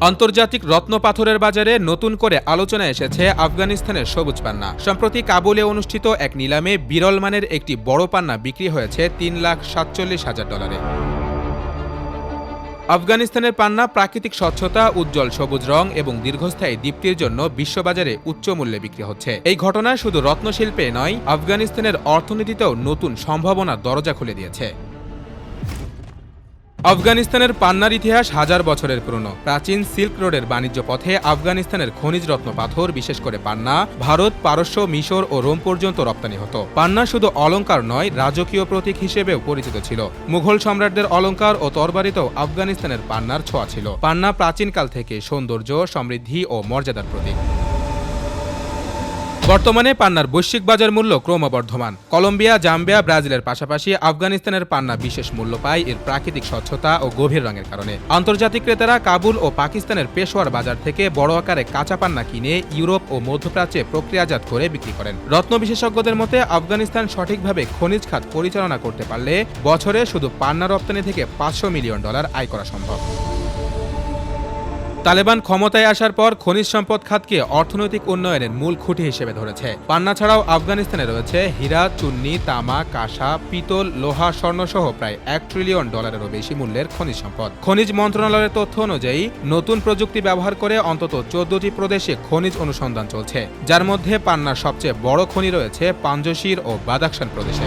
আন্তর্জাতিক রত্ন পাথরের বাজারে নতুন করে আলোচনা এসেছে আফগানিস্তানের সবুজ পান্না। সম্প্রতি কাবুলে অনুষ্ঠিত এক নিলামে বিরল মানের একটি বড় পান্না বিক্রি হয়েছে তিন লাখ সাতচল্লিশ হাজার ডলারে। আফগানিস্তানের পান্না প্রাকৃতিক স্বচ্ছতা, উজ্জ্বল সবুজ রং এবং দীর্ঘস্থায়ী দীপ্তির জন্য বিশ্ববাজারে উচ্চ মূল্যে বিক্রি হচ্ছে। এই ঘটনা শুধু রত্নশিল্পে নয়, আফগানিস্তানের অর্থনীতিতেও নতুন সম্ভাবনার দরজা খুলে দিয়েছে। আফগানিস্তানের পান্নার ইতিহাস হাজার বছরের পুরনো। প্রাচীন সিল্ক রোডের বাণিজ্য পথে আফগানিস্তানের খনিজ রত্ন পাথর, বিশেষ করে পান্না, ভারত, পারস্য, মিশর ও রোম পর্যন্ত রপ্তানি হতো। পান্না শুধু অলংকার নয়, রাজকীয় প্রতীক হিসেবেও পরিচিত ছিল। মুঘল সম্রাটদের অলঙ্কার ও তরবারিতেও আফগানিস্তানের পান্নার ছোঁয়া ছিল। পান্না প্রাচীনকাল থেকে সৌন্দর্য, সমৃদ্ধি ও মর্যাদার প্রতীক। বর্তমানে পান্নার বৈশ্বিক বাজার মূল্য ক্রমবর্ধমান। কলম্বিয়া, জাম্বিয়া, ব্রাজিলের পাশাপাশি আফগানিস্তানের পান্না বিশেষ মূল্য পায় এর প্রাকৃতিক স্বচ্ছতা ও গভীর রঙের কারণে। আন্তর্জাতিক ক্রেতারা কাবুল ও পাকিস্তানের পেশোয়ার বাজার থেকে বড় আকারে কাঁচা পান্না কিনে ইউরোপ ও মধ্যপ্রাচ্যে প্রক্রিয়াজাত করে বিক্রি করেন। রত্ন বিশেষজ্ঞদের মতে, আফগানিস্তান সঠিকভাবে খনিজ খাত পরিচালনা করতে পারলে বছরে শুধু পান্না রপ্তানি থেকে পাঁচশো মিলিয়ন ডলার আয় করা সম্ভব। তালেবান ক্ষমতায় আসার পর খনিজ সম্পদ খাতকে অর্থনৈতিক উন্নয়নের মূল খুঁটি হিসেবে ধরেছে। পান্না ছাড়াও আফগানিস্তানে রয়েছে হীরা, চুন্নি, তামা, কাঁসা, পিতল, লোহা, স্বর্ণসহ প্রায় এক ট্রিলিয়ন ডলারেরও বেশি মূল্যের খনিজ সম্পদ। খনিজ মন্ত্রণালয়ের তথ্য অনুযায়ী, নতুন প্রযুক্তি ব্যবহার করে অন্তত চোদ্দটি প্রদেশে খনিজ অনুসন্ধান চলছে। যার মধ্যে পান্নার সবচেয়ে বড় খনি রয়েছে পাঞ্জশির ও বাদাকশান প্রদেশে।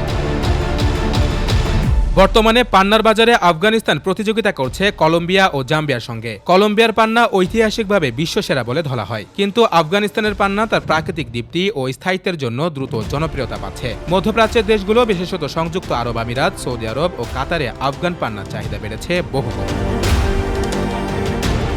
বর্তমানে পান্নার বাজারে আফগানিস্তান প্রতিযোগিতা করছে কলম্বিয়া ও জাম্বিয়ার সঙ্গে। কলম্বিয়ার পান্না ঐতিহাসিকভাবে বিশ্বসেরা বলে ধরা হয়। কিন্তু আফগানিস্তানের পান্না তার প্রাকৃতিক দীপ্তি ও স্থায়িত্বের জন্য দ্রুত জনপ্রিয়তা পাচ্ছে। মধ্যপ্রাচ্যের দেশগুলো, বিশেষত সংযুক্ত আরব আমিরাত, সৌদি আরব ও কাতারে আফগান পান্নার চাহিদা বেড়েছে বহুগুণ।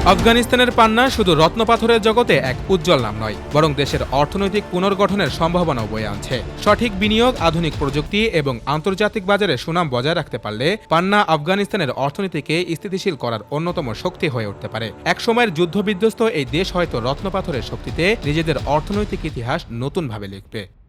আফগানিস্তানের পান্না শুধু রত্নপাথরের জগতে এক উজ্জ্বল নাম নয়, বরং দেশের অর্থনৈতিক পুনর্গঠনের সম্ভাবনাও বয়ে আনছে। সঠিক বিনিয়োগ, আধুনিক প্রযুক্তি এবং আন্তর্জাতিক বাজারে সুনাম বজায় রাখতে পারলে পান্না আফগানিস্তানের অর্থনীতিকে স্থিতিশীল করার অন্যতম শক্তি হয়ে উঠতে পারে। একসময়ের যুদ্ধবিধ্বস্ত এই দেশ হয়তো রত্নপাথরের শক্তিতে নিজেদের অর্থনৈতিক ইতিহাস নতুনভাবে লিখবে।